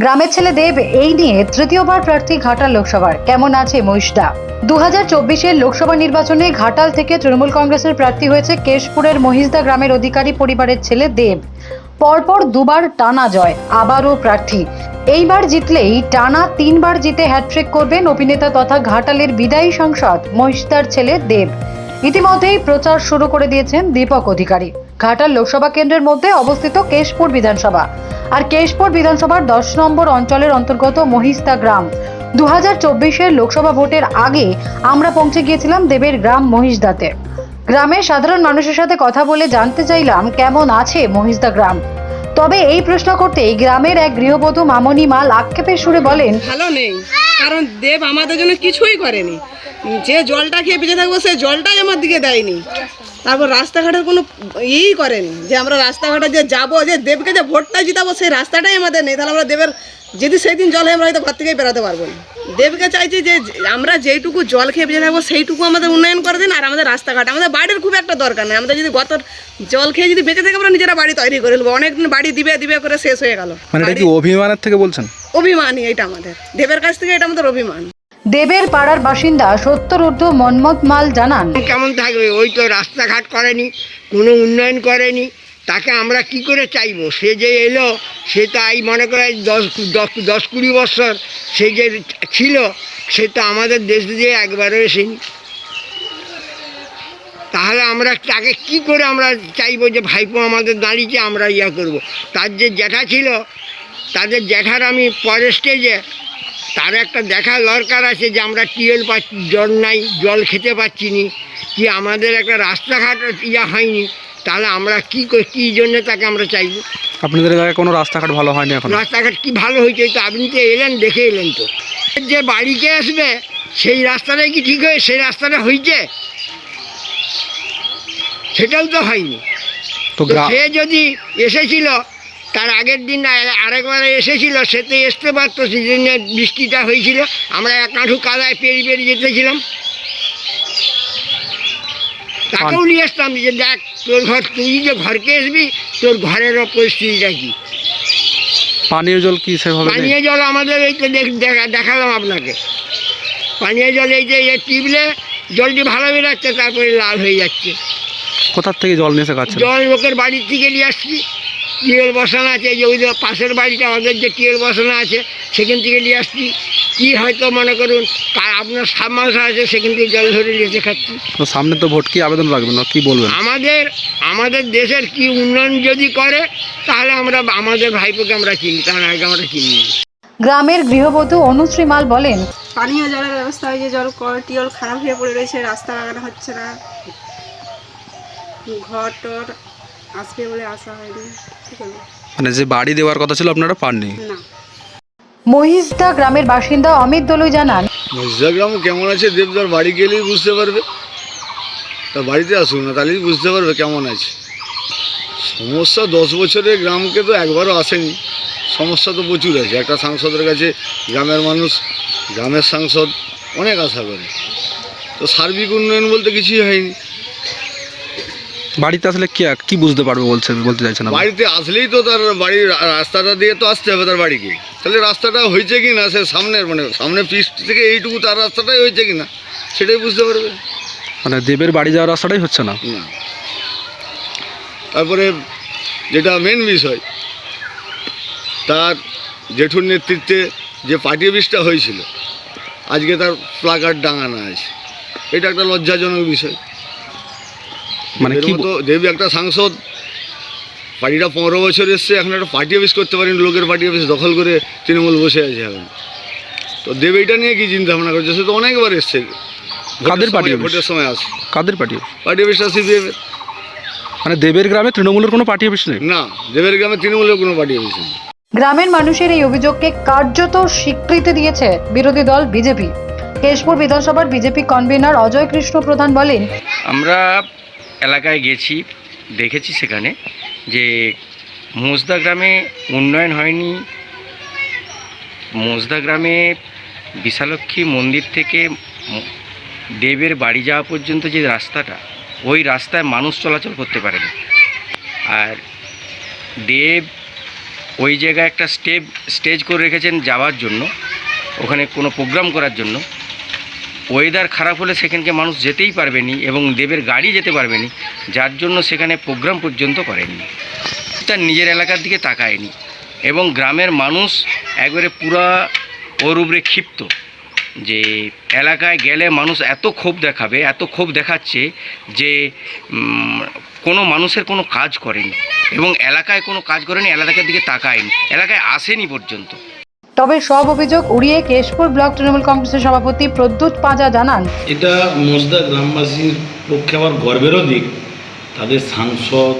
গ্রামের ছেলে দেব এই নিয়ে তৃতীয়বার প্রার্থী ঘাটাল লোকসভার। কেমন আছে মহিষদা? দু হাজার চব্বিশের লোকসভা নির্বাচনে ঘাটাল থেকে তৃণমূল কংগ্রেসের প্রার্থী হয়েছে কেশপুরের মহিষদা গ্রামের অধিকারী পরিবারের ছেলে দেব। পরপর দুবার টানা জয়, আবারও প্রার্থী। এইবার জিতলেই টানা তিনবার জিতে হ্যাট্রিক করবেন অভিনেতা তথা ঘাটালের বিদায়ী সাংসদ মহিষদার ছেলে দেব। ইতিমধ্যেই প্রচার শুরু করে দিয়েছেন দীপক অধিকারী। ঘাটাল লোকসভা কেন্দ্রের মধ্যে অবস্থিত কেশপুর বিধানসভা। আর কেশপুর বিধানসভার দশ নম্বর অঞ্চলের অন্তর্গত মহিস্তা গ্রাম। দু হাজার লোকসভা ভোটের আগে আমরা পৌঁছে গিয়েছিলাম দেবের গ্রাম মহিষদাতে। গ্রামের সাধারণ মানুষের সাথে কথা বলে জানতে চাইলাম কেমন আছে মহিষদা গ্রাম। তবে এই প্রশ্ন করতেই গ্রামের এক গৃহবধূ মামনি মাল আক্ষেপের সুরে বলেন, ভালো নেই, কারণ দেব আমাদের জন্য কিছুই করেনি। যে জলটা খেয়ে বেঁচে থাকব, সে জলটাই আমার দিকে দেয়নি। তারপর রাস্তাঘাটের কোনো ইয়েই করেনি। যে আমরা রাস্তাঘাটে যে যাব যে দেবকে যে ভোটটা জিতাবো সেই রাস্তাটাই আমাদের নেই। তাহলে আমরা দেবের যদি সেই দিন জল হয় আমরা হয়তো ঘর থেকেই বেরোতে পারব না। দেবকে চাইছি যে আমরা যেইটুকু জল খেয়ে বেঁচে থাকব সেইটুকু আমাদের উন্নয়ন করে দিন আর আমাদের রাস্তাঘাট। আমাদের বাড়ির খুব একটা দরকার নেই। আমাদের যদি গত জল খেয়ে যদি বেঁচে থাকে আমরা নিজেরা বাড়ি তৈরি করে নেব। অনেকদিন বাড়ি দিবে দিবে করে শেষ হয়ে গেল। মানে অভিমানের থেকে বলছেন? অভিমানই এটা আমাদের। দেবের কাছ থেকে এটা আমাদের অভিমান। দেবের পাড়ার বাসিন্দা সত্তরুদ্ধ মন্মথ মাল জানান কেমন থাকবে? ওই তো রাস্তাঘাট করেনি, কোনো উন্নয়ন করেনি। তাকে আমরা কি করে চাইব? সে যে এলো, সে তো এই মনে করে দশ দশ কুড়ি বছর সে যে ছিল, সে তো আমাদের দেশ দিয়ে একবারও এসেনি। তাহলে আমরা তাকে কি করে আমরা চাইব যে ভাইপো আমাদের দাঁড়িয়েছে আমরা ইয়া করব। তার যে জ্যাঠা ছিল, তাদের জ্যাঠার আমি পরের স্টেজে তার একটা দেখা দরকার আছে যে আমরা টিউবওয়েল পাচ্ছি জল নাই জল খেতে পাচ্ছি নি কি আমাদের একটা রাস্তাঘাট ইয়া হয়নি তাহলে আমরা কি করি কী জন্য তাকে আমরা চাইব? আপনাদের এলাকায় কোনো রাস্তাঘাট ভালো হয়নি এখন? রাস্তাঘাট কি ভালো হয়েছে তো আপনি তো এলেন দেখে এলেন তো। যে বাড়িতে আসবে সেই রাস্তাটাই কি ঠিক হয়ে সেই রাস্তাটা হয়েছে সেটাও তো হয়নি। তো তো সে যদি এসেছিল তার আগের দিন আরেকবার এসেছিল সে তো আসতে পারতো সেই বৃষ্টিটা হয়েছিল। আমরা এক কাঠু কাদায় পেরিয়ে পেরিয়ে যেতেছিলাম। তাকেও নিয়ে আসতাম যে দেখ তোর ঘর তুই যে ঘরকে আসবি তোর ঘরেরও পরিস্থিতিটা কি পানীয় জল কি সেভাবে পানীয় জল আমাদের এই তো দেখ- দেখা- দেখালাম আপনাকে। পানীয় জল এই যে টিপলে জলটি ভালো বেরোচ্ছে তারপরে লাল হয়ে যাচ্ছে। কোথার থেকে জল নিয়ে এসে জল লোকের বাড়ির থেকে নিয়ে আসছি। টিউবওয়েল বসানো আছে এই যে ওই পাশের বাড়িটা আমাদের যে টিউবওয়েল বসানো আছে সেখান থেকে নিয়ে আসছি। কি হয়তো মনে করুন আপনার সাবমার্স আছে সেখান থেকে জল ধরে নিয়ে খাচ্ছি। তো সামনে তো ভোট কি আবেদন রাখবেন না? কি বলবেন? আমাদের আমাদের দেশের কি উন্নয়ন যদি করে তাহলে আমরা আমাদের ভাইপোকে আমরা চিনি তার আগে আমরা চিনি। গ্রামের গৃহবধূ অনুশ্রী মাল বলেন পানীয় জলের ব্যবস্থা হয়েছে জল কল টিউল খারাপ হয়ে পড়ে রয়েছে রাস্তা লাগানো হচ্ছে না। ঘর টর আসবে বলে আসা হয়নি। মানে যে বাড়ি দেওয়ার কথা ছিল আপনারা পাননি? মহিষদা গ্রামের বাসিন্দা অমিত দলুই জানান মহিষাগ্রাম কেমন আছে দেবদার বাড়ি গেলেই বুঝতে পারবে। তার বাড়িতে আসুক না তাহলেই বুঝতে পারবে কেমন আছে। সমস্যা দশ বছরের গ্রামকে তো একবারও আসেনি। সমস্যা তো প্রচুর আছে। একটা সাংসদের কাছে গ্রামের মানুষ গ্রামের সাংসদ অনেক আশা করে। তো সার্বিক উন্নয়ন বলতে কিছুই হয়নি। বাড়িতে আসলে কি কি বুঝতে পারবে বলছে বলতে চাইছেন? বাড়িতে আসলেই তো তার বাড়ির রাস্তাটা দিয়ে তো আসতে হবে তার বাড়িকে। তাহলে রাস্তাটা হয়েছে কি না সে সামনের মানে সামনে পিস থেকে এইটুকু তার রাস্তাটাই হয়েছে কি না সেটাই বুঝতে পারবে। মানে দেবের বাড়ি যাওয়ার রাস্তাটাই হচ্ছে না? না। তারপরে যেটা মেন বিষয় তার জেঠুর নেতৃত্বে যে পার্টি অফিসটা হয়েছিল আজকে তার প্লাকার্ড ডাঙানো আছে। এটা একটা লজ্জাজনক বিষয়। মানে কি দেবী একটা সাংসদ পার্টিটা পনেরো বছর এসছে এখন একটা পার্টি অফিস করতে পারেনি লোকের পার্টি অফিস দখল করে তৃণমূল বসে আছে এখন। তো দেব এইটা নিয়ে কি চিন্তা ভাবনা করছে? সে তো অনেকবার এসছে। কাদের পার্টি ভোটের সময় আসে। কাদের পার্টি পার্টি অফিসটা সিপিএমের। মানে দেবের গ্রামে তৃণমূলের কোনো পার্টি অফিস নেই? না দেবের গ্রামে তৃণমূলের কোনো পার্টি অফিস নেই। গ্রামের মানুষের এই অভিযোগকে কার্যত স্বীকৃতি দিয়েছে বিরোধী দল বিজেপি। কেশপুর বিধানসভার বিজেপি কনভেনার অজয় কৃষ্ণ প্রধান বলেন আমরা এলাকায় গেছি, দেখেছি সেখানে যে মোজদা গ্রামে উন্নয়ন হয়নি। মোজদা গ্রামে বিশালক্ষী মন্দির থেকে দেবের বাড়ি যাওয়া পর্যন্ত যে রাস্তাটা, ওই রাস্তায় মানুষ চলাচল করতে পারে না আর দেব ওই জায়গায় একটা স্টেপ, স্টেজ করে রেখেছেন যাওয়ার জন্য, ওখানে কোনো প্রোগ্রাম করার জন্য। ওয়েদার খারাপ হলে সেখানকে মানুষ যেতেই পারবেনি এবং দেবের গাড়ি যেতে পারবেনি, যার জন্য সেখানে প্রোগ্রাম পর্যন্ত করেনি। তার নিজের এলাকার দিকে তাকায়নি এবং গ্রামের মানুষ একবারে পুরা ওর উপরে ক্ষিপ্ত যে এলাকায় গেলে মানুষ এত ক্ষোভ দেখাবে, এত ক্ষোভ দেখাচ্ছে যে কোনো মানুষের কোনো কাজ করেনি এবং এলাকায় কোনো কাজ করেনি, এলাকার দিকে তাকায়নি, এলাকায় আসেনি পর্যন্ত। তবে সব অভিযোগ উড়িয়ে কেশপুর ব্লক তৃণমূল কংগ্রেসের সভাপতি প্রদ্যুৎ পাঁজা জানান। এটা মোজদা গ্রামবাসীর পক্ষে আবার গর্বেরও দিক। তাদের সাংসদ,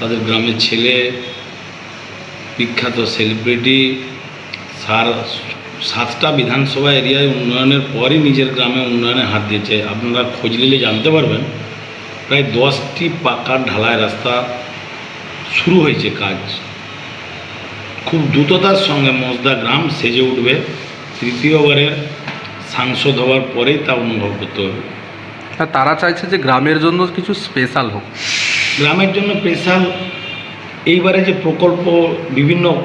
তাদের গ্রামের ছেলে, বিখ্যাত সেলিব্রিটি, সার, সাতটা বিধানসভা এরিয়ায় উন্নয়নের পরই নিজের গ্রামে উন্নয়নে হাত দিয়েছে। আপনারা খোঁজ নিলে জানতে পারবেন, প্রায় দশটি পাকার ঢালাই রাস্তা শুরু হয়েছে কাজ। খুব দ্রুততার সঙ্গে মজদা গ্রাম সেজে উঠবে। তৃতীয়বারের সাংসদ হওয়ার পরেই তা অনুভব করতে হবে। আর তারা চাইছে যে গ্রামের জন্য কিছু স্পেশাল হোক। গ্রামের জন্য স্পেশাল এইবারে যে প্রকল্প বিভিন্ন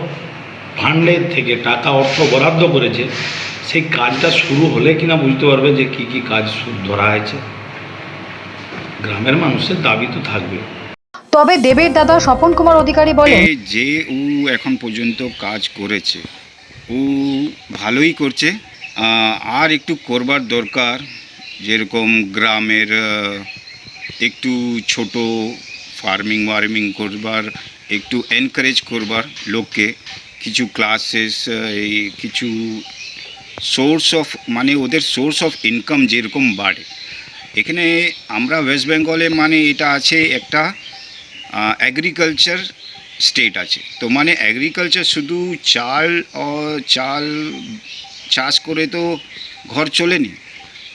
ফান্ডের থেকে টাকা অর্থ বরাদ্দ করেছে সেই কাজটা শুরু হলে কিনা বুঝতে পারবে যে কি কি কাজ ধরা হয়েছে। গ্রামের মানুষের দাবি তো থাকবে। তবে দেবের দাদা স্বপন কুমার অধিকারী বলেন যে ও এখন পর্যন্ত কাজ করেছে ও ভালোই করছে আর একটু করবার দরকার, যেরকম গ্রামের একটু ছোট ফার্মিং ওয়ার্মিং করবার, একটু এনকারেজ করবার লোককে, কিছু ক্লাসেস এই কিছু সোর্স অফ মানে ওদের সোর্স অফ ইনকাম যেরকম বাড়ে। এখানে আমরা ওয়েস্ট বেঙ্গলে মানে এটা আছে একটা অ্যাগ্রিকালচার স্টেট আছে। তো মানে অ্যাগ্রিকালচার শুধু চাল ও চাল চাষ করে তো ঘর চলেনি।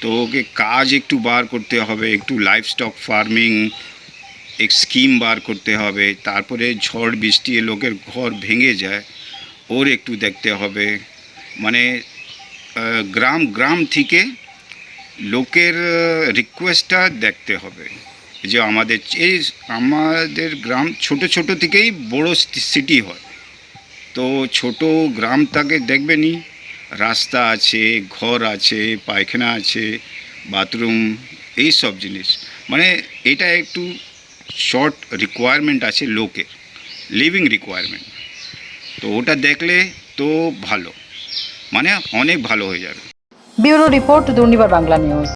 তো ওকে কাজ একটু বার করতে হবে, একটু লাইফ স্টক ফার্মিং এক স্কিম বার করতে হবে, তারপরে ঝড় বৃষ্টি লোকের ঘর ভেঙে যায়, ওর একটু দেখতে হবে। মানে গ্রাম গ্রাম থেকে লোকের রিকোয়েস্টটা দেখতে হবে। যে আমাদের এই আমাদের গ্রাম ছোট ছোট থেকেই বড় সিটি হয়। তো ছোট গ্রামটাকে দেখবেনই, রাস্তা আছে, ঘর আছে, পায়খানা আছে, বাথরুম, এই সব জিনিস। মানে এটা একটু শর্ট রিকোয়ারমেন্ট আছে লোকের লিভিং রিকোয়ারমেন্ট তো ওটা দেখলে তো ভালো মানে অনেক ভালো হয়ে যাবে। Bureau report Durnibar Bangla news.